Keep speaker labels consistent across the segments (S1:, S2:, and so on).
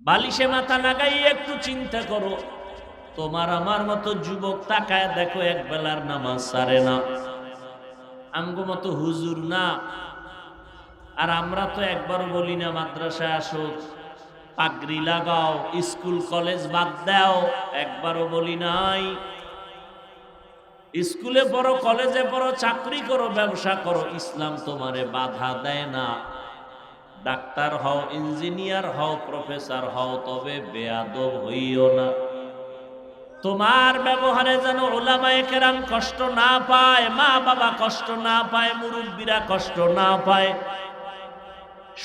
S1: বালিশে মাথা লাগাই একটু চিন্তা করো। তোমার আমার মতো যুবক তাকায় দেখো এক বেলার নামাজ সারে না। আমগো মতো হুজুর না। আর আমরা তো একবার বলি না, মাদ্রাসায় আসো, পাগড়ি লাগাও, স্কুল, কলেজ বাদ দাও, একবারও বলি নাই। স্কুলে পড়ো, কলেজে পড়ো, চাকরি করো, ব্যবসা করো, ইসলাম তোমারে বাধা দেয় না। ডাক্তার হও, ইঞ্জিনিয়ার হও, প্রফেসর হও, তবে বেয়াদব হইও না। তোমার ব্যবহারে যেন ওলামায় কেরাম কষ্ট না পায় মা বাবা কষ্ট না পায়, মুরব্বীরা কষ্ট না পায়।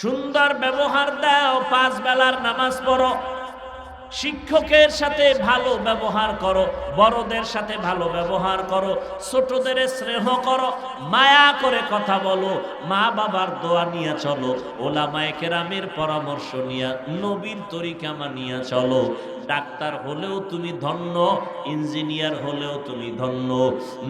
S1: সুন্দর ব্যবহার দাও, পাঁচ বেলার নামাজ পড়ো। শিক্ষকের সাথে ভালো ব্যবহার করো, বড়দের সাথে ভালো ব্যবহার করো, ছোটদের স্নেহ করো, মায়া করে কথা বলো, মা বাবার দোয়া নিয়ে চলো, ওলামায় কেরামের পরামর্শ নিয়ে, নবীর তরিকা মানিয়া চলো। ডাক্তার হলেও তুমি ধন্য, ইঞ্জিনিয়ার হলেও তুমি ধন্য।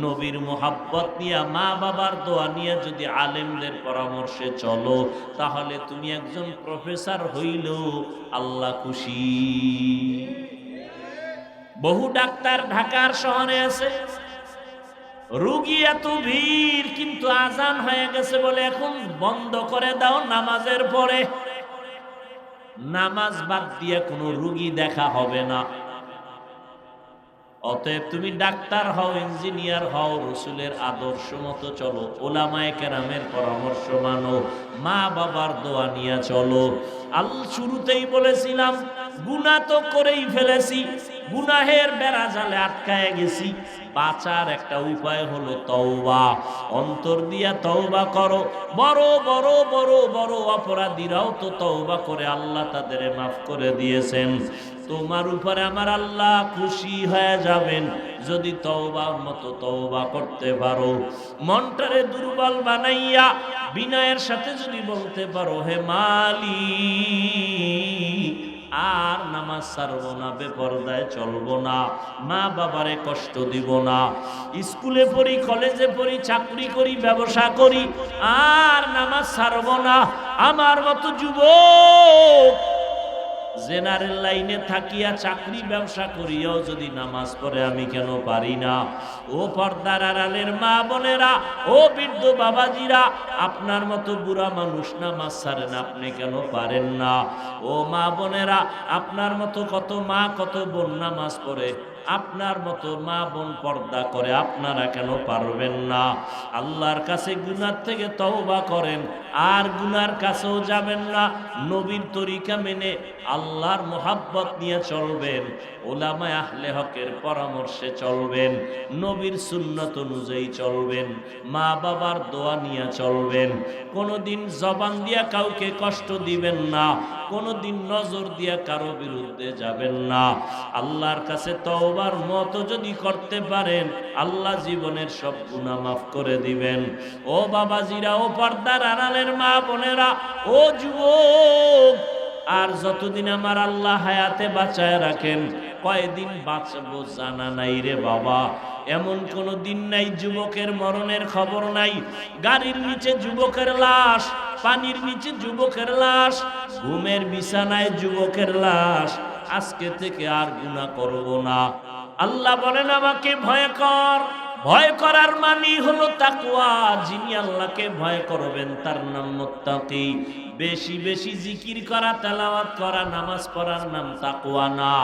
S1: নবীর মোহাব্বত নিয়ে মা বাবার দোয়া নিয়ে যদি আলেমদের পরামর্শে চলো, তাহলে তুমি একজন প্রফেসর হইলেও আল্লাহ খুশি। বহু ডাক্তার ঢাকার শহরে আছে। রুগী এত ভিড়, কিন্তু আজান হয়ে গেছে বলে এখন বন্ধ করে দাও নামাজের পরে। নামাজ বাদ দিয়ে কোনো রুগী দেখা হবে না। অতএব তুমি ডাক্তার হও, ইঞ্জিনিয়ার হও, রসুলের আদর্শ মতো চলো, ওলামায় কেরামের পরামর্শ মানো মা বাবার দোয়া নিয়ে চলো। আল শুরুতেই বলেছিলাম গুনাহ তো করেই ফেলেছি, গুনাহের বেড়া জালে আটকায় গেছি। বাঁচার একটা উপায় হলো তওবা। অন্তর দিয়া তওবা করো। বড় বড় বড় বড় অপরাধীরাও তো তওবা করে, আল্লাহ তাদের মাফ করে দিয়েছেন। তোমার উপরে আমার আল্লাহ খুশি হয়ে যাবেন, যদি তওবার মতো তওবা করতে পারো। মনটারে দুর্বল বানাইয়া, বিনয়ের সাথে যদি বলতে পারো, হে মালি আর নামাজ ছাড়ব না, বেপরদায় চলব না, মা বাবারে কষ্ট দিব না। স্কুলে পড়ি, কলেজে পড়ি, চাকরি করি, ব্যবসা করি, আর নামাজ ছাড়ব না। আমার মতো যুবক জেনারেল লাইনে থাকিয়া চাকরি ব্যবসা করিয়াও যদি নামাজ পড়ে, আমি কেন পারি না? ও পর্দার আড়ালের মা বোনেরা, ও বৃদ্ধ বাবাজিরা, আপনার মতো বুড়া মানুষ নামাজ ছাড়েন আপনি কেন পারেন না? ও মা বোনেরা, আপনার মতো কত মা, কত বোন নামাজ পড়ে আপনার মতো মা বোন পর্দা করে আপনারা কেন পারবেন না? আল্লাহর কাছে গুনার থেকে তওবা করেন, আর গুনার কাছেও যাবেন না। নবীর তরিকা মেনে আল্লাহর মোহাব্বত নিয়ে চলবেন, ওলামায় আহলে হকের পরামর্শে চলবেন, নবীর সুন্নত অনুযায়ী চলবেন, মা বাবার দোয়া নিয়ে চলবেন। কোনোদিন জবান দিয়া কাউকে কষ্ট দিবেন না, কোনোদিন নজর দিয়া কারও বিরুদ্ধে যাবেন না। আল্লাহর কাছে তওবার মতো যদি করতে পারেন, আল্লাহ জীবনের সব গুনাহ মাফ করে দিবেন। ও বাবাজিরা, ও পর্দার আড়ালের মা বোনেরা, ও যুবক, আর যতদিন আমার আল্লাহ হায়াতে বাঁচায় রাখেন, কয়দিন বাঁচবো জানা নাই রে বাবা। এমন কোনো দিন নাই, যুবকের মরণের খবর নাই। গাড়ির নিচে যুবকের লাশ, পানির নিচে যুবকের লাশ, ঘুমের বিছানায় যুবকের লাশ। আজকে থেকে আর গুণা করব না। আল্লাহ বলেন আমাকে ভয় কর। ভয় করার মানি হলো তাকুয়া যিনি আল্লাহকে ভয় করবেন, তার নাম মুত্তাকি। বেশি বেশি জিকির করা, তেলাওয়াত করা, নামাজ পড়ার নাম তাকুয়া না।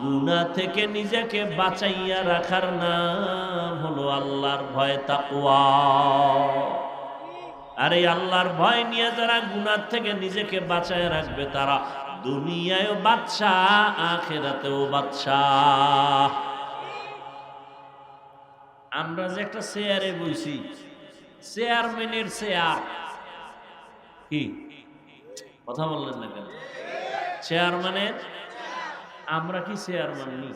S1: গুনাহ থেকে নিজেকে বাঁচাইয়া রাখার নাম হলো আল্লাহর ভয় তাকুয়া আর আল্লাহর ভয় নিয়ে যারা গুনার থেকে নিজেকে বাঁচায় রাখবে, তারা দুনিয়ায়ও বাচ্চা আখেরাতেও বাচ্চা আমরা যে একটা চেয়ারে বইছি চেয়ারম্যানের চেয়ার কি? কথা বললেন না কেন? চেয়ারম্যানের আমরা কি চেয়ারম্যান নি?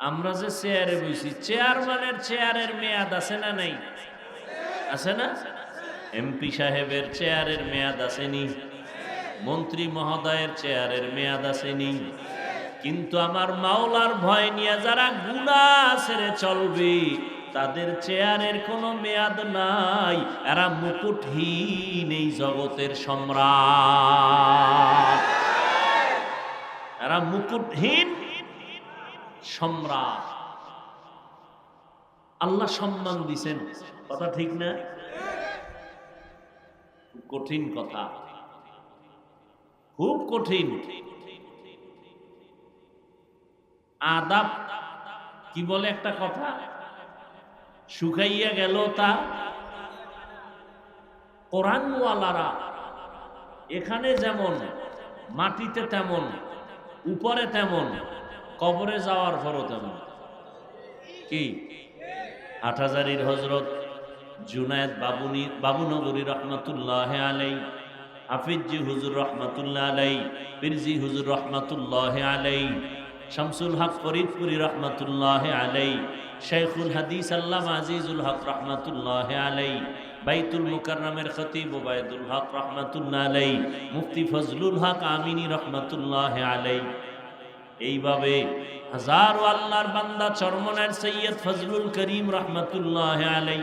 S1: আমরা যে চেয়ারে বইছি চেয়ারম্যানের চেয়ারের মেয়াদ আছে না নাই? আছে না? এমপি সাহেবের চেয়ারের মেয়াদ আসেনি মন্ত্রী মহোদয়ের চেয়ারের মেয়াদ আসেনি কিন্তু আমার মাওলার ভয় নিয়ে যারা গুণা ছেড়ে চলবে, তাদের চেয়ারের কোনো মেয়াদ নাই। এরা মুকুটহীন এই জগতের সম্রাট। এরা মুকুটহীন সম্রাট। আল্লাহ সম্মান দিছেন। কথা ঠিক না? কঠিন কথা। খুব কঠিন। আদাব, কি বলে একটা কথা? শুকাইয়া গেল তা কোরআনওয়ালারা। এখানে যেমন, মাটিতে তেমন, উপরে তেমন, কবরে যাওয়ার পরও তেমন। কি? হাটহাজারির হজরত জুনায়দ বাবুনি, বাবুনগরী রহমতুল্লাহ আলাই হাফিজি হুজুর রহমতুল্লাহ আলাই পিরজি হুজুর রহমতুল্লাহ আলাই শামসুল হক ফরিদপুরি রহমতুল্লাহ আলাই শেখুল হাদিস আল্লাহ আজিজুল হক রহমতুল্লাহ আলাই বাইতুল মুকাররমের খতিব ওবায়দুল হক রহমতুল্লাহ আলাই মুফতি ফজলুল হক আমিনী রহমতুল্লাহ আলাই এইভাবে হাজারো আল্লাহর বান্দা চরমনের সৈয়দ ফজলুল করিম রহমতুল্লাহ আলাই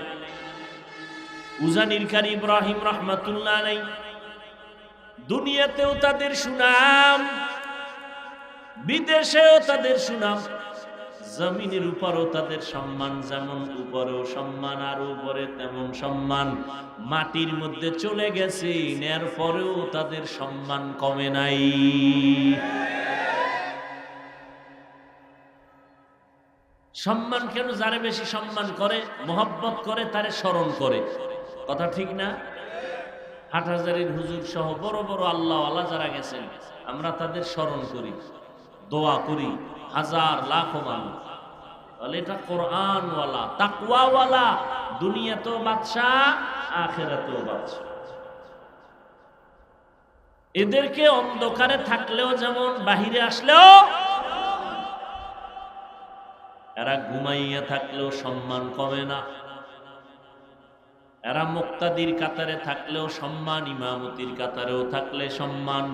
S1: উজানির কারি ইব্রাহিম রহমতুল্লাহ আলাই দুনিয়াতেও তাদের সুনাম বিদেশেও তাদের সুনাম, জমিনের উপরও তাদের সম্মান, যেমন উপরেও সম্মান আর উপরে তেমন সম্মান। মাটির মধ্যে চলে গেছে, এর পরেও তাদের সম্মান কমে নাই। সম্মান কেন যারে বেশি সম্মান করে, মোহব্বত করে, তারে স্মরণ করে? কথা ঠিক না? হাটহাজারির হুজুর সহ বড় বড় আল্লাহ আল্লাহ যারা গেছেন, আমরা তাদের স্মরণ করি। দোয়া করি, হাজার লাখো মানুষ তাহলে এটা কোরআনওয়ালা, তাকওয়াওয়ালা, দুনিয়াতেও বাদশাহ, আখেরাতেও বাদশাহ। এদেরকে অন্ধকারে থাকলেও যেমন, বাহিরে আসলেও এরা ঘুমাইয়া থাকলেও সম্মান কমে না। এরা মুক্তাদির কাতারে থাকলেও সম্মান, ইমামতির কাতারেও থাকলে সম্মান।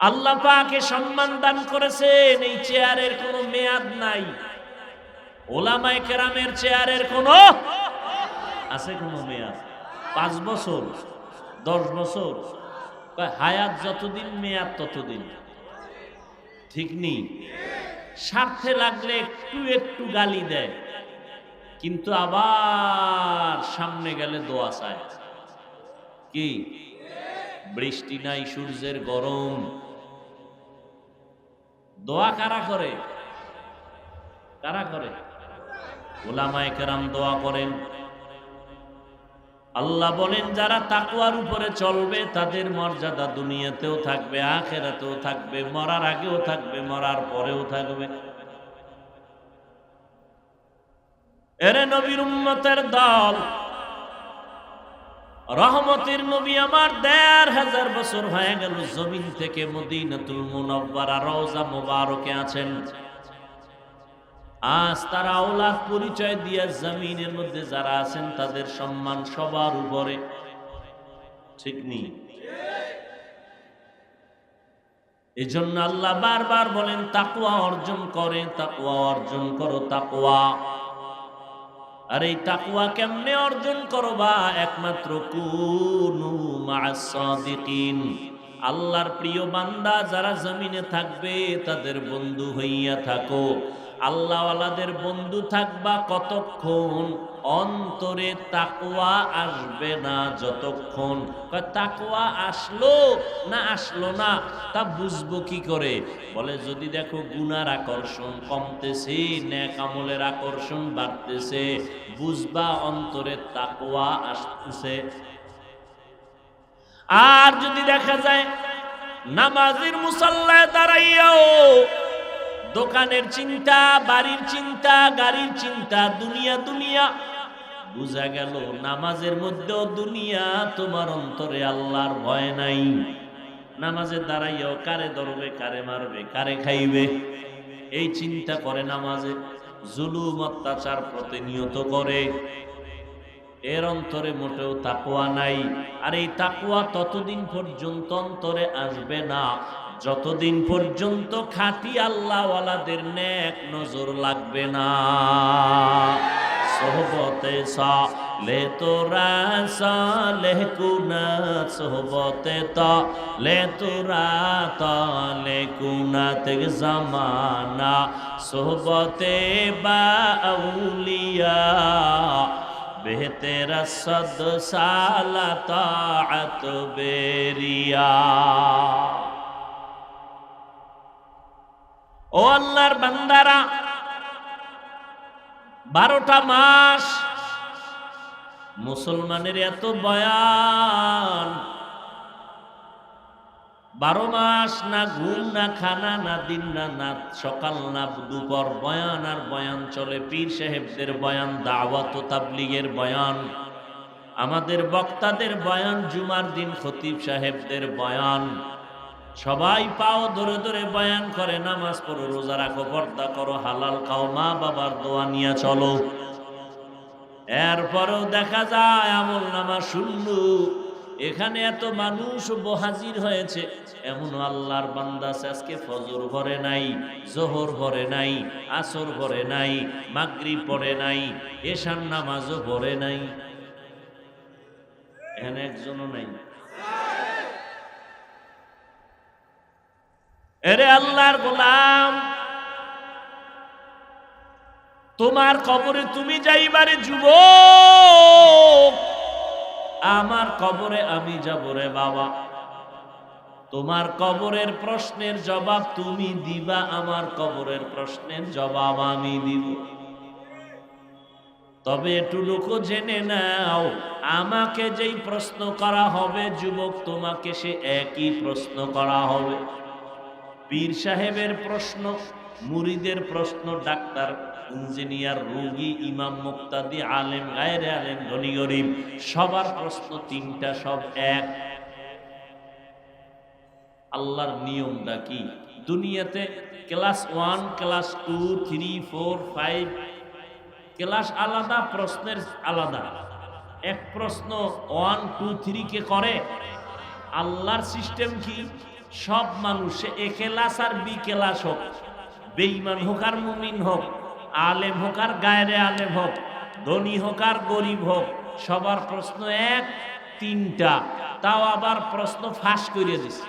S1: আল্লাহ পাকে সম্মান দান করেছেন, এই চেয়ারের কোনো মেয়াদ নাই। ওলামায় কেরামের চেয়ারের কোনো আছে কোনো মেয়াদ? পাঁচ বছর, দশ বছর? হায়াত যতদিন, মেয়াদ ততদিন। ঠিক নেই স্বার্থে লাগলে একটু একটু গালি দেয়। কিন্তু আবার সামনে গেলে দোয়া চায়। কি? বৃষ্টি নাই, সূর্যের গরম। দোয়া কারা করে? কারা করে? ওলামায় কেরাম দোয়া করেন। আল্লাহ বলেন, যারা তাকুয়ার উপরে চলবে, তাদের মর্যাদা দুনিয়াতেও থাকবে, আখেরাতেও থাকবে, মরার আগেও থাকবে, মরার পরেও থাকবে। এরে নবীর উম্মতের দল রহমতের নবী আমার দেড় হাজার বছর হয়ে গেল জমিন থেকে মদিনাতুল মুনব্বারা রওজা মোবারকে আছেন। আজ তারা ওলাদ পরিচয় দিয়ে জমিনের মধ্যে যারা আছেন তাদের সম্মান সবার উপরে। ঠিক নেই এই জন্য আল্লাহ বারবার বলেন তাকুয়া অর্জন করে তাকুয়া অর্জন করো তাকুয়া আর এই তাকুয়া কেমনে অর্জন করবা? একমাত্র কুনু মাসাদিকিন আল্লাহর প্রিয় বান্দা যারা জমিনে থাকবে, তাদের বন্ধু হইয়া থাকো। আল্লাহওয়ালাদের বন্ধু থাকবা কতক্ষণ? অন্তরে তাকুয়া আসবে না যতক্ষণ। কয় তাকুয়া আসলো না আসলো না? তা বুঝব কি করে? বলে, যদি দেখো গুনার আকর্ষণ কমতেছে, ন্যাক আমলের আকর্ষণ বাড়তেছে, বুঝবা অন্তরে তাকুয়া আসতেছে। আর যদি দেখা যায়, নামাজের মুসাল্লায় দাঁড়াইয়াও দোকানের চিন্তা, বাড়ির চিন্তা, গাড়ির চিন্তা, দুনিয়া দুনিয়া। বুঝা গেল, নামাজের মধ্যেও দুনিয়া, তোমার অন্তরে আল্লাহর ভয় নাই। নামাজে দাঁড়াইয়াও কারে ধরবে, কারে মারবে, কারে খাইবে? এই চিন্তা করে নামাজে। জুলুম অত্যাচার প্রতিনিয়ত করে। এর অন্তরে মোটেও তাকুয়া নাই। আর এই তাকুয়া ততদিন পর্যন্ত অন্তরে আসবে না। যতদিন পর্যন্ত খাঁটি আল্লাহওয়ালাদের নেক নজর লাগবে না। সোহবতে সা লে তোরা সালেহ কুনা, সোহবতে ত তোরা তলে কুনা তেগ জামানা। সোহবতে বা আউলিয়া, বেহতেরা সদ সালা তাআত বেরিয়া। ও আল্লাহর বান্দারা, বারোটা মাস মুসলমানের এত বয়ান। বারো মাস না ঘুম, না খানা, না দিন, না না সকাল না দুপুর, বয়ান আর বয়ান চলে। পীর সাহেবদের বয়ান, দাওয়াত তাবলিগের বয়ান। আমাদের বক্তাদের বয়ান, জুমার দিন খতিব সাহেবদের বয়ান। সবাই পাও ধরে ধরে বয়ান করে, নামাজ পড়ো, রোজা রাখো, পর্দা করো, হালাল খাও, মা বাবার দোয়া নিয়ে চলো। এরপরেও দেখা যায় আমল নামা শূন্য। এখানে এত মানুষ বহাজির হয়েছে, এমন আল্লাহর বান্দা আজকে ফজর ভরে নাই, জোহর ভরে নাই, আসর ভরে নাই মাগরি পড়ে নাই এশান নামাজও ভরে নাই। এখানে একজনও নাই। এরে আল্লাহর গোলাম, তোমার কবরে তুমি যাইবারে যুবক, আমার কবরে আমি যাব রে বাবা। তোমার কবরের প্রশ্নের জবাব তুমি দিবা, আমার কবরের প্রশ্নের জবাব আমি দিব। তবে একটু লোক জেনে নাও, আমাকে যেই প্রশ্ন করা হবে, যুবক তোমাকে সে একই প্রশ্ন করা হবে। পীর সাহেবের প্রশ্ন, মুরিদের প্রশ্ন, ডাক্তার, ইঞ্জিনিয়ার, রোগী, ইমাম মুক্তাদি, আলেম, গায়রে আলেম, ধনী গরিব, সবার প্রশ্ন তিনটা, সব এক। আল্লাহর নিয়মটা কি? দুনিয়াতে class one, class two, three, four, five, class আলাদা, প্রশ্নের আলাদা। এক প্রশ্ন ওয়ান, টু থ্রি কে করে। আল্লাহর সিস্টেম কি? সব মানুষ এ ক্লাস আর বি ক্লাস হোক। বেইমান হোক আর মুমিন হোক, আলেম হোক আর গায়রে আলেম হোক, ধনী হোক আর গরিব হোক, সবার প্রশ্ন এক, তিনটা। তাও আবার প্রশ্ন ফাঁস করে দিছে।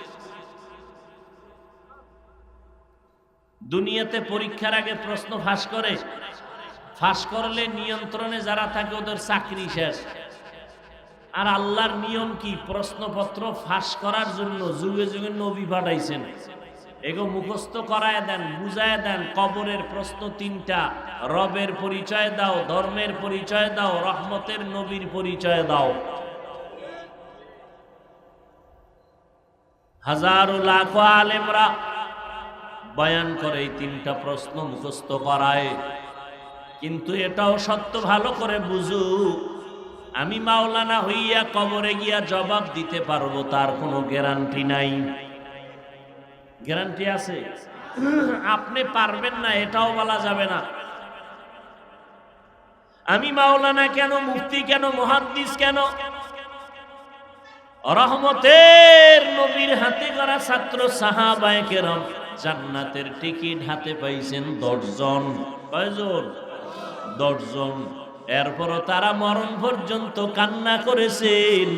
S1: দুনিয়াতে পরীক্ষার আগে প্রশ্ন ফাঁস করে। ফাঁস করলে নিয়ন্ত্রণে যারা থাকে ওদের চাকরি শেষ। আর আল্লাহর নিয়ম কি? প্রশ্নপত্র ফাঁস করার জন্য যুগে যুগে নবী পাঠাইছেন। এগো মুখস্থ করায় দেন, বুঝায় দেন, কবরের প্রশ্ন তিনটা। রবের পরিচয় দাও, ধর্মের পরিচয় দাও, রহমতের নবীর পরিচয় দাও। হাজারো লাখ আলেমরা বয়ান করে এই তিনটা প্রশ্ন মুখস্থ করায়। কিন্তু এটাও সত্য ভালো করে বুঝু আমি মাওলানা হইয়া কবরে গিয়া জবাব দিতে পারব, তার কোনো গ্যারান্টি নাই। গ্যারান্টি আছে? আপনি পারবেন না, এটাও বলা যাবে না। আমি মাওলানা কেন, মুফতি কেন, মহাদ্দিস কেন? রহমতের নবীর হাতে করা ছাত্র সাহাবায়ে কেরাম জান্নাতের টিকিট হাতে পাইছেন দশজন। কয়জন? দশজন। এরপরও তারা মরণ পর্যন্ত কান্না করেছেন,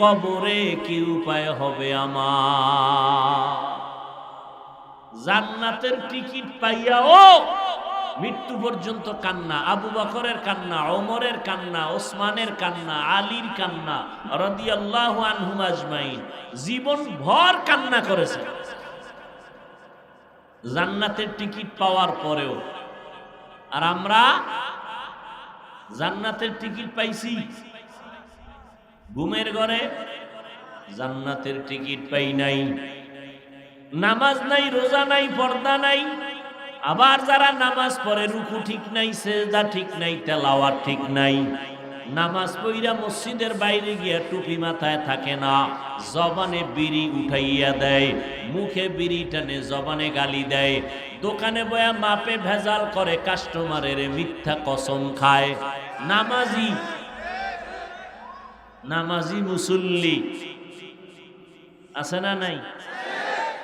S1: কবরে কি উপায় হবে আমার? জান্নাতের টিকিট পাইয়াও মৃত্যু পর্যন্ত কান্না, আবু বকরের কান্না, ওমরের কান্না, ওসমানের কান্না, আলীর কান্না, রদিয়াল্লাহু আনহুম আজমাইন, জীবন ভর কান্না করেছে জান্নাতের টিকিট পাওয়ার পরেও, আর আমরা জান্নাতের টিকিট পাইছি। ঘুমের ঘরে জান্নাতের টিকিট পাই নাই। নামাজ নাই, রোজা নাই, পর্দা নাই। আবার যারা নামাজ পড়ে, রুকু ঠিক নাই, সেজদা ঠিক নাই, তেলাওয়াত ঠিক নাই। নামাজ পইরা মসজিদের বাইরে গিয়া টুপি মাথায় থাকে না, জবানে বিড়ি উঠাইয়া দেয়, মুখে বিড়ি টানে জবানে গালি দেয়। দোকানে বয়া মাপে ভেজাল করে কাস্টমারের মিথ্যা কসম খায়। নামাজি নামাজি মুসল্লি আছে না নাই?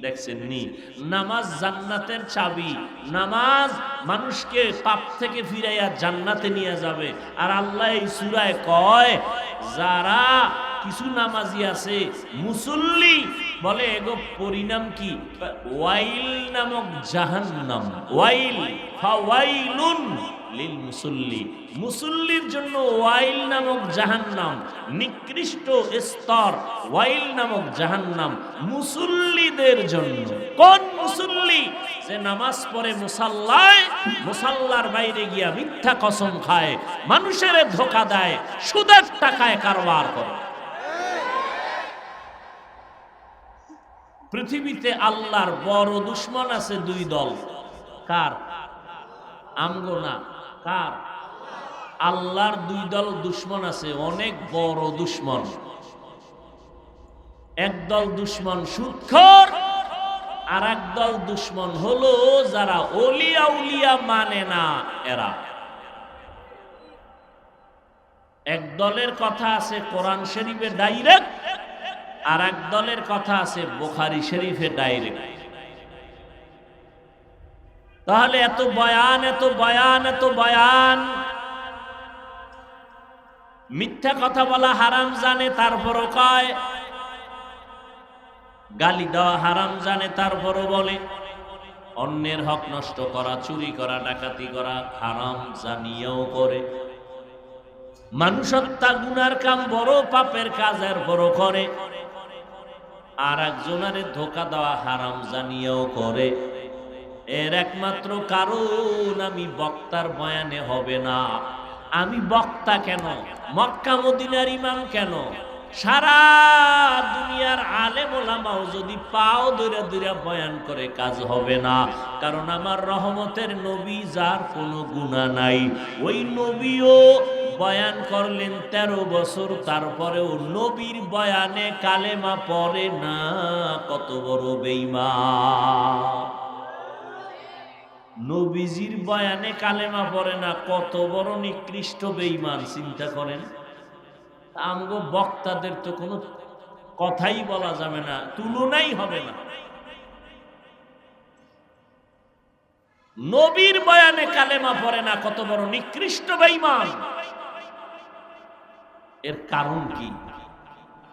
S1: দেখছেন নি? নামাজ জান্নাতের চাবি। নামাজ মানুষকে পাপ থেকে ফিরাইয়া জান্নাতে নিয়ে যাবে। আর আল্লাহ এই সূরায় কয়, যারা কিছু নামাজি আছে, মুসল্লি বলে, এগো পরিণাম কি? ওয়াইল নামক জাহান্নাম। ওয়াইল, ফাওয়াইলুন। লিল মুসল্লি। মুসল্লির জন্য ওয়াইল নামক জাহান্নাম, নিকৃষ্ট স্তর ওয়াইল নামক জাহান্নাম মুসল্লিদের জন্য। কোন মুসল্লি? যে নামাজ পড়ে মুসাল্লায়, মুসাল্লার বাইরে গিয়া মিথ্যা কসম খায়, মানুষের ধোকা দেয়, সুদের টাকায় কারবার করে। পৃথিবীতে আল্লাহর বড় দুশ্মন আছে দুই দল। কার? আমগো না। কার? আল্লাহর দুই দল দুশ্মন আছে, অনেক বড় দুশ্মন। একদল দুশ্মন সুৎখর আর একদল দুশ্মন হলো যারা অলিয়া উলিয়া মানে না এরা। এক দলের কথা আছে কোরআন শরীফে ডাইরেক্ট আর এক দলের কথা আছে বোখারি শরীফে ডাইরেক্ট। তাহলে এত বয়ান এত বয়ান এত বয়ান। মিথ্যা কথা বলা হারাম জানে, তারপরও কয়। গালি দেওয়া হারাম জানে, তারপরও বলে। অন্যের হক নষ্ট করা, চুরি করা, ডাকাতি করা হারাম জানিয়েও করে। মানুষ হত্যা গুনার কাম বড়, পাপের কাজের বড় করে। আর একজনের ধোকা দেওয়া হারাম জানিয়েও করে। এর একমাত্র কারণ আমি বক্তার বয়ানে হবে না। আমি বক্তা কেন? মক্কা মদিনার ইমাম কেন? সারা দুনিয়ার আলেম ওলামাও যদি পাও দৈরা দৈরা বয়ান করে কাজ হবে না। কারণ আমার রহমতের নবী যার কোনো গুণা নাই। ওই নবীও বয়ান করলেন তেরো বছর, তারপরেও নবীর বয়ানে কালেমা পড়ে না। কত বড় বেইমা নবীজির বয়ানে কালেমা পড়ে না, কত বড় নিকৃষ্ট বেইমান চিন্তা করেন। আমগো বক্তাদের তো কোনো কথাই বলা যাবে না, তুলনাই হবে না। নবীর বয়ানে কালেমা পড়ে না, কত বড় নিকৃষ্ট বেইমান এর কারণ কি?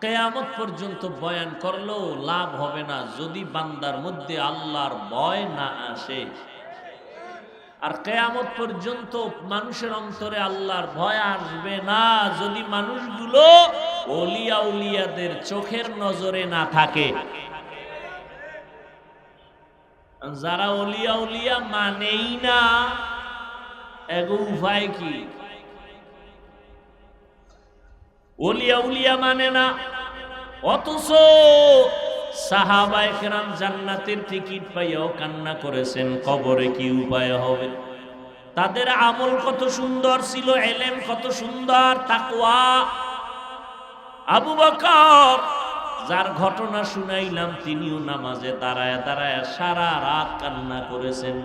S1: কেয়ামত পর্যন্ত বয়ান করলেও লাভ হবে না, যদি বান্দার মধ্যে আল্লাহর ভয় না আসে। আর কেয়ামত পর্যন্ত মানুষের অন্তরে আল্লাহর ভয় আসবে না। যদি মানুষগুলো অলিয়া উলিয়াদের চোখের নজরে না থাকে। যারা অলিয়া উলিয়া মানেই না, এগো উপায় কি? অলিয়া উলিয়া মানে না, অথচ সাহাবায়ে কেরাম জান্নাতের টিকিট পাইয়াও কান্না করেছেন, কবরে কি উপায় হবে? তাদের আমল কত সুন্দর ছিল, এলেম কত সুন্দর, তাকওয়া। আবু বকর, যার ঘটনা শুনাইলাম, তিনিও নামাজে দাঁড়ায় দাঁড়ায় সারা রাত কান্না করেছেন।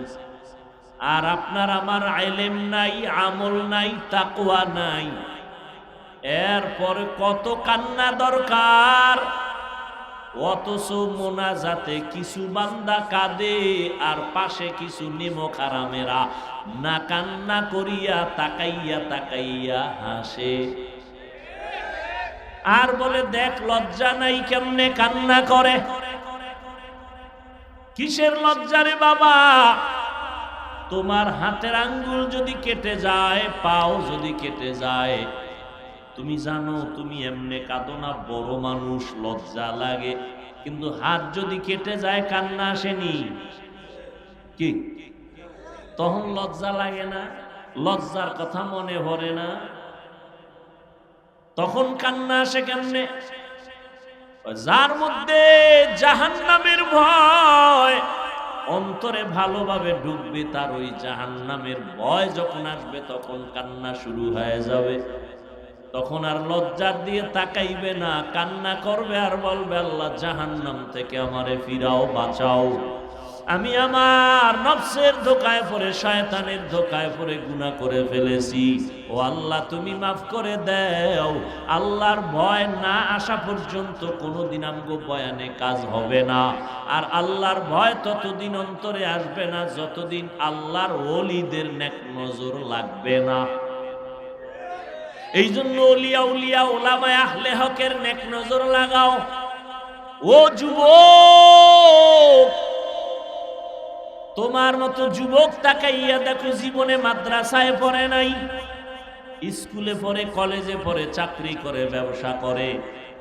S1: আর আপনার আমার আইলেম নাই, আমল নাই, তাকওয়া নাই। এরপরে কত কান্না দরকার? অথচ মোনাজাতে কিছু বান্দা কাঁদে আর পাশে কিছু নিমক আরামেরা না কান্না করিয়া, তাকাইয়া তাকাইয়া হাসে। আর বলে, দেখ, লজ্জা নাই কেমনে কান্না করে? কিসের লজ্জা রে বাবা? তোমার হাতের আঙ্গুল যদি কেটে যায়, পাও যদি কেটে যায় তুমি জানো, তুমি এমনে কাঁদো না, বড় মানুষ, লজ্জা লাগে। কিন্তু হাত যদি কেটে যায়, কান্না আসেনি। কি? তখন লজ্জা লাগে না? লজ্জার কথা মনে ভরে না? তখন কান্না আসে কেমনে? যার মধ্যে জাহান নামের ভয়, অন্তরে ভালোভাবে ঢুকবে তার ওই জাহান নামের ভয় যখন আসবে, তখন কান্না শুরু হয়ে যাবে। তখন আর লজ্জার দিয়ে তাকাইবে না, কান্না করবে আর বলবে, আল্লাহ, জাহান্নাম থেকে আমারে ফিরাও, বাঁচাও। আমি আমার নফসের ধোকায় পড়ে, শয়তানের ধোকায় পড়ে গুনাহ করে ফেলেছি। ও আল্লাহ, তুমি মাফ করে দেও। আল্লাহর ভয় না আসা পর্যন্ত কোনোদিন আমগো বয়ানে কাজ হবে না। আর আল্লাহর ভয় ততদিন অন্তরে আসবে না, যতদিন আল্লাহর ওলিদের নেক নজর লাগবে না। এই জন্য উলিয়া উলিয়া ওলামায় আহলে হকের নেক নজর লাগাও। ও যুবক! তোমার মতো যুবক তাকাইয়া দেখো জীবনে মাদ্রাসায় পড়ে নাই, স্কুলে পড়ে, কলেজে পড়ে, চাকরি করে, ব্যবসা করে,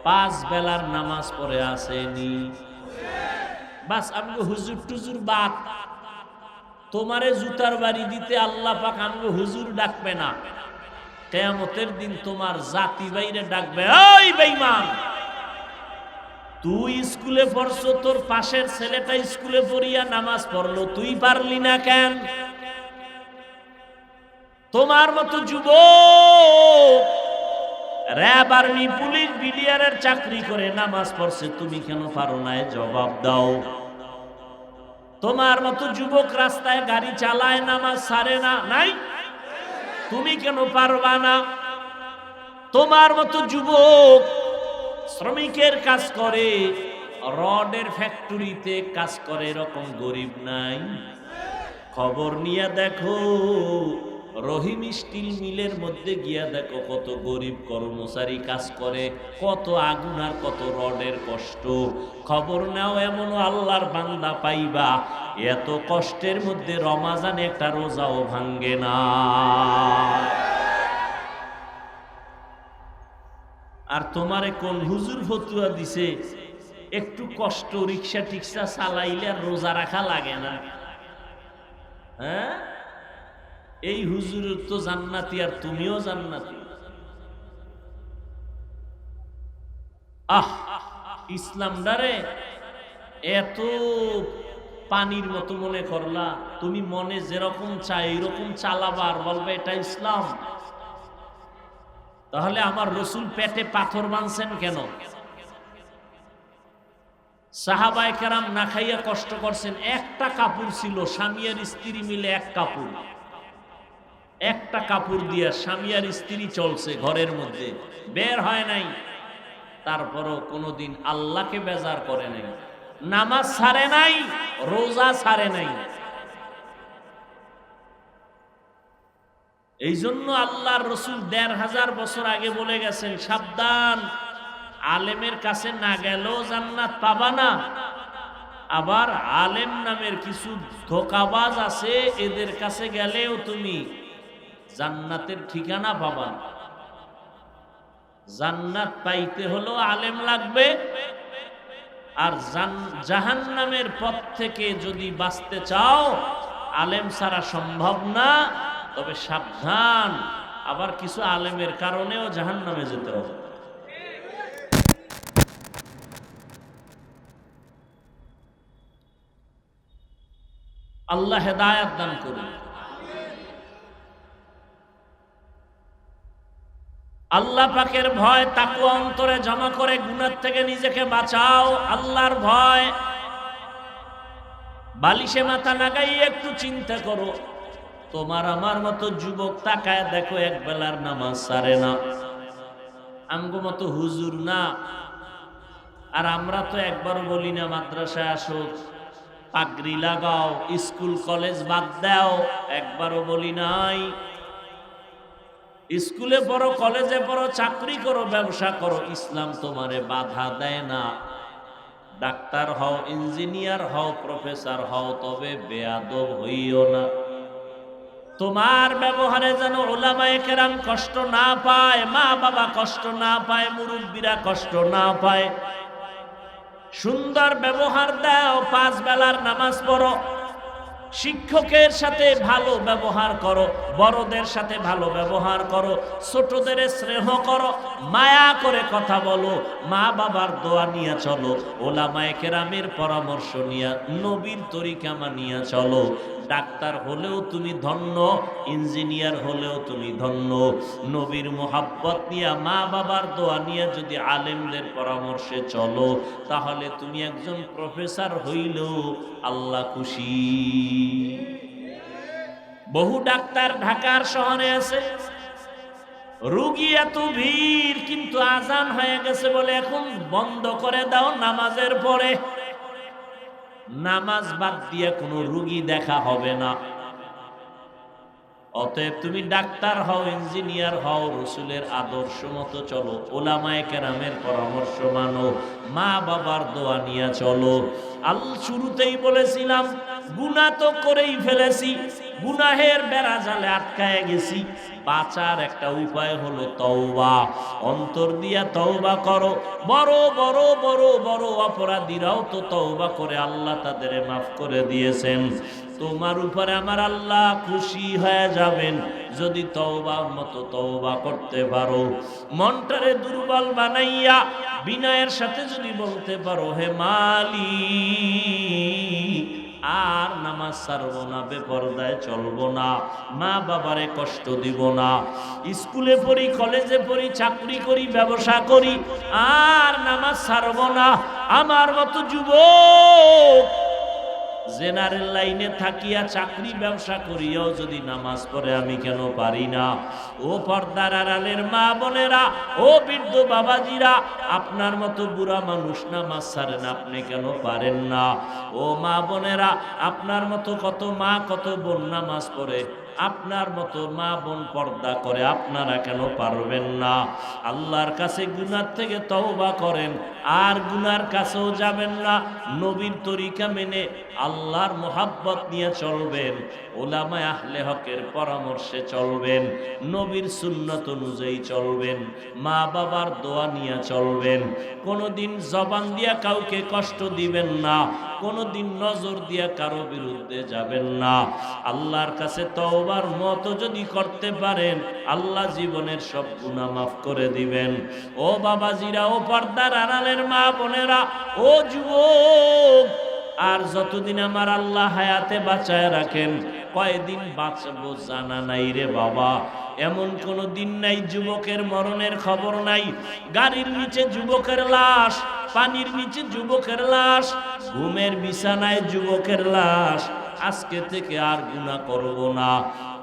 S1: পাঁচ বেলার নামাজ পড়ে আসেনি। বাস আমি হুজুর টুজুর বাদ তোমারে জুতার বাড়ি দিতে আল্লাহ পাক আমগো হুজুর ডাকবে না। কেয়ামতের দিন তোমার জাতি বাইরে ডাকবে ওই বেঈমান, তুই স্কুলে পড়ছো, তোর পাশের ছেলেটা স্কুলে পড়িয়া নামাজ পড়ল, তুই পারলি না কেন? তোমার মতো যুবক, র্যাব আর্মি, পুলিশ, বিডিআরের চাকরি করে নামাজ পড়ছে, তুমি কেন পারো না? জবাব দাও। তোমার মতো যুবক রাস্তায় গাড়ি চালায়, নামাজ সারে না, নাই? তুমি কেন পারবা না? তোমার মতো যুবক শ্রমিকের কাজ করে, রডের ফ্যাক্টরিতে কাজ করে, এরকম গরিব নাই? খবর নিয়ে দেখো রহিম স্টিল মিলের মধ্যে গিয়া দেখো কত গরিব কর্মচারী কাজ করে, কত আগুন আর কত রডের কষ্ট। খবর নাও এমন আল্লাহর বান্দা পাইবা, এত কষ্টের মধ্যে রমাজান একটা রোজাও ভাঙ্গে না। আর তোমারে কোন হুজুর ফতুয়া দিছে? একটু কষ্ট রিক্সা টিক্সা চালাইলে রোজা রাখা লাগে না। হ্যাঁ? এই হুজুরের তো জান্নাতি আর তুমিও জান্নাতি। আহ, ইসলাম ডারে এত পানির মতো মনে করলা, তুমি মনে যেরকম চাই এরকম চালাবা আর বলবে এটা ইসলাম। তাহলে আমার রসুল পেটে পাথর বানছেন কেন? সাহাবায় কেরাম না খাইয়া কষ্ট করছেন, একটা কাপড় ছিল, স্বামী আর স্ত্রী মিলে এক কাপড়। একটা কাপড় দিয়া স্বামী আর স্ত্রী চলছে ঘরের মধ্যে। বের হয় নাই। তারপরও কোনোদিন আল্লাহকে বেজার করে নাই। নামাজ ছাড়ে নাই, রোজা ছাড়ে নাই। এই জন্য আল্লাহর রসুল দেড় হাজার বছর আগে বলে গেছেন, সাবধান, আলেমের কাছে না গেলেও জান্নাত পাবা না। আবার আলেম নামের কিছু ধোকাবাজ আছে, এদের কাছে গেলেও তুমি জান্নাতের ঠিকানা পাবা না জান্নাত পাইতে হলো আলেম লাগবে। আর জাহান নামের পথ থেকে যদি বাঁচতে চাও, আলেম ছাড়া সম্ভব না। তবে সাবধান, আবার কিছু আলেমের কারণেও জাহান নামে যেতে হবে। আল্লাহ হেদায়াত দান করুন। আল্লাহ পাকের ভয় তাকু অন্তরে জমা করে গুণের থেকে নিজেকে বাঁচাও, আল্লাহর ভয়। বালিশে মাথা লাগাই একটু চিন্তা করো, তোমার আমার মতো যুবক তাকায় দেখো এক বেলার নামাজ সারে না। আমগো মতো হুজুর না। আর আমরা তো একবার বলি না, মাদ্রাসায় আসো, পাগড়ি লাগাও, স্কুল, কলেজ বাদ দাও, একবারও বলি নাই। স্কুলে পড়ো, কলেজে পড়ো, চাকরি করো, ব্যবসা করো, ইসলাম তোমারে বাধা দেয় না। ডাক্তার হও, ইঞ্জিনিয়ার হও, প্রফেসর হও, তবে বেয়াদব হইও না। তোমার ব্যবহারে যেন ওলামায়ে কষ্ট না পায় মা বাবা কষ্ট না পায়, মুরব্বীরা কষ্ট না পায়। সুন্দর ব্যবহার দাও, পাঁচ বেলার নামাজ পড়ো। শিক্ষকের সাথে ভালো ব্যবহার করো, বড়দের সাথে ভালো ব্যবহার করো, ছোটদের স্নেহ করো, মায়া করে কথা বলো, মা বাবার দোয়া নিয়ে চলো, ওলামায়ে কেরামের পরামর্শ নিয়ে, নবীর তরিকা মানিয়া চলো। ডাক্তার হলেও তুমি ধন্য, ইঞ্জিনিয়ার হলেও তুমি ধন্য। নবীর মোহাব্বত নিয়ে, মা বাবার দোয়া নিয়ে যদি আলেমদের পরামর্শে চলো, তাহলে তুমি একজন প্রফেসর হইলেও আল্লাহ খুশি। বহু ডাক্তার ঢাকার শহরে আছে। রুগী এত ভিড়, কিন্তু আজান হয়ে গেছে বলে এখন বন্ধ করে দাও নামাজের পরে। নামাজ বাদ দিয়ে কোনো রুগী দেখা হবে না। অতএব তুমি ডাক্তার হও, ইঞ্জিনিয়ার হও, রসুলের আদর্শ মতো চলো, ওলামায়ে কেরামের পরামর্শ মানো, মা বাবার দোয়া নিয়ে চলো। আল শুরুতেই বলেছিলাম, গুনাহ তো করেই ফেলেছি, গুনাহের বেড়া জালে আটকায় গেছি। বাঁচার একটা উপায় হলো তওবা, অন্তর দিয়া তওবা করো, বড় বড় বড় বড় অপরাধীরাও তো তওবা করে, আল্লাহ তাদের মাফ করে দিয়েছেন। তোমার উপরে আমার আল্লাহ খুশি হয়ে যাবেন। যদি তওবার মতো তওবা করতে পারো, মনটারে দুর্বল বানাইয়া বিনয়ের সাথে যদি বলতে পারো, হে মালি আর নামাজ ছাড়ব না, বেপরদায় চলবো না, মা বাবারে কষ্ট দিব না, স্কুলে পড়ি, কলেজে পড়ি, চাকরি করি, ব্যবসা করি, আর নামাজ ছাড়ব না, আমার মতো যুবক জেনারেল লাইনে থাকিয়া চাকরি ব্যবসা করিয়াও যদি নামাজ পড়ে, আমি কেন পারি না? ও পর্দার আড়ালের মা বোনেরা, ও বৃদ্ধ বাবাজিরা, আপনার মতো বুড়া মানুষ নামাজ ছাড়েন আপনি কেন পারেন না? ও মা বোনেরা, আপনার মতো কত মা, কত বোন নামাজ পড়ে আপনার মতো মা বোন পর্দা করে আপনারা কেন পারবেন না? আল্লাহর কাছে গুনার থেকে তওবা করেন, আর গুনার কাছেও যাবেন না। নবীর তরিকা মেনে আল্লাহর মোহাব্বত নিয়ে চলবেন, ওলামায় আহলে হকের পরামর্শে চলবেন, নবীর সুন্নত অনুযায়ী চলবেন মা বাবার দোয়া নিয়ে চলবেন। কোনোদিন জবান দিয়া কাউকে কষ্ট দিবেন না, কোনোদিন নজর দিয়া কারও বিরুদ্ধে যাবেন না। আল্লাহর কাছে তওবার মতো যদি করতে পারেন, আল্লাহ জীবনের সব গুনাহ মাফ করে দিবেন। ও বাবাজিরা, ও পর্দার আড়ালের মা বোনেরা, ও যুবক আর যতদিন আমার আল্লাহ হায়াতে বাঁচায় রাখেন, কয়দিন বাঁচবো জানা নাই রে বাবা। এমন কোনো দিন নাই, যুবকের মরণের খবর নাই। গাড়ির নিচে যুবকের লাশ, পানির নিচে যুবকের লাশ, ঘুমের বিছানায় যুবকের লাশ। আজকে থেকে আর গুণা করব না।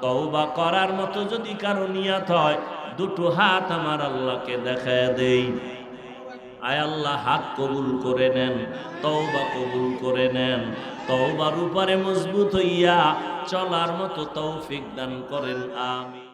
S1: তওবা করার মতো যদি কারও নিয়াত হয়, দুটো হাত আমার আল্লাহকে দেখায় দেই। আয় আল্লাহ, হাত কবুল করে নেন, তওবা কবুল করে নেন। তওবার উপরে মজবুত হইয়া চলার মতো তৌফিক দান করেন আমি